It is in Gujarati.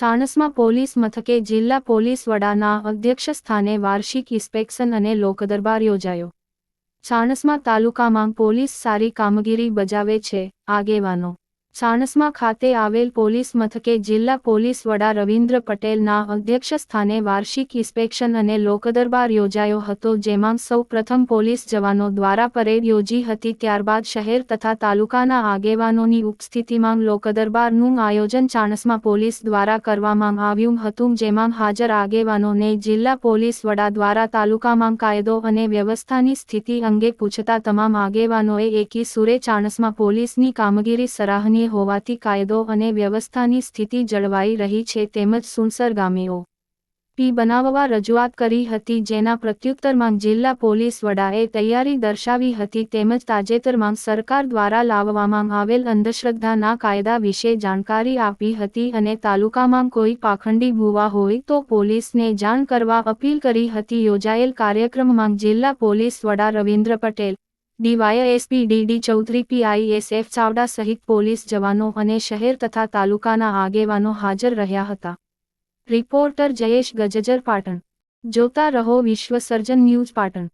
ચાણસ્મા પોલીસ મથકે જિલ્લા પોલીસ વડાના અધ્યક્ષસ્થાને વાર્ષિક ઇન્સ્પેક્શન અને લોકદરબાર યોજાયો. સાણસમાં તાલુકામાં પોલીસ સારી કામગીરી બજાવે છે, આગેવાનો. ચાણસ્મા ખાતે આવેલ પોલીસ મથકે જિલ્લા પોલીસ વડા રવિન્દ્ર પટેલના અધ્યક્ષસ્થાને વાર્ષિક ઇન્સ્પેક્શન અને લોકદરબાર યોજાયો હતો, જેમાં સૌ પ્રથમ પોલીસ જવાનો દ્વારા પરેડ યોજી હતી, ત્યારબાદ શહેર તથા તાલુકાના આગેવાનોની ઉપસ્થિતિમાં લોકદરબારનું આયોજન ચાણસમા પોલીસ દ્વારા કરવામાં આવ્યું હતું, જેમાં હાજર આગેવાનોને જિલ્લા પોલીસ વડા દ્વારા તાલુકામાં કાયદો અને વ્યવસ્થાની સ્થિતિ અંગે પૂછતા તમામ આગેવાનોએ એકી સુરે ચાણસ્મા પોલીસની કામગીરી સરાહનીય હોવાથી કાયદો અને વ્યવસ્થાની સ્થિતિ જળવાઈ રહી છે તેમજ સુનસરગામીઓ. પી બનાવવા રજૂઆત કરી હતી જેના પ્રત્યુત્તરમાં જિલ્લા પોલીસ વડાએ તૈયારી દર્શાવી હતી તેમજ તાજેતરમાં સરકાર દ્વારા લાવવામાં આવેલ અંધશ્રદ્ધાના કાયદા વિશે જાણકારી આપી હતી અને તાલુકામાં કોઈ પાખંડી ભૂવા હોય તો પોલીસને જાણ કરવા અપીલ કરી હતી. યોજાયેલ કાર્યક્રમમાં જિલ્લા પોલીસ વડા Ravindra Patel DYSP DD Chaudhary PI SF Chavda સહિત પોલીસ જવાનો અને શહેર તથા તાલુકાના આગેવાનો હાજર રહ્યા હતા. રિપોર્ટર જયેશ ગજજર પાટણ. જોતા રહો વિશ્વ સર્જન ન્યૂઝ પાટણ.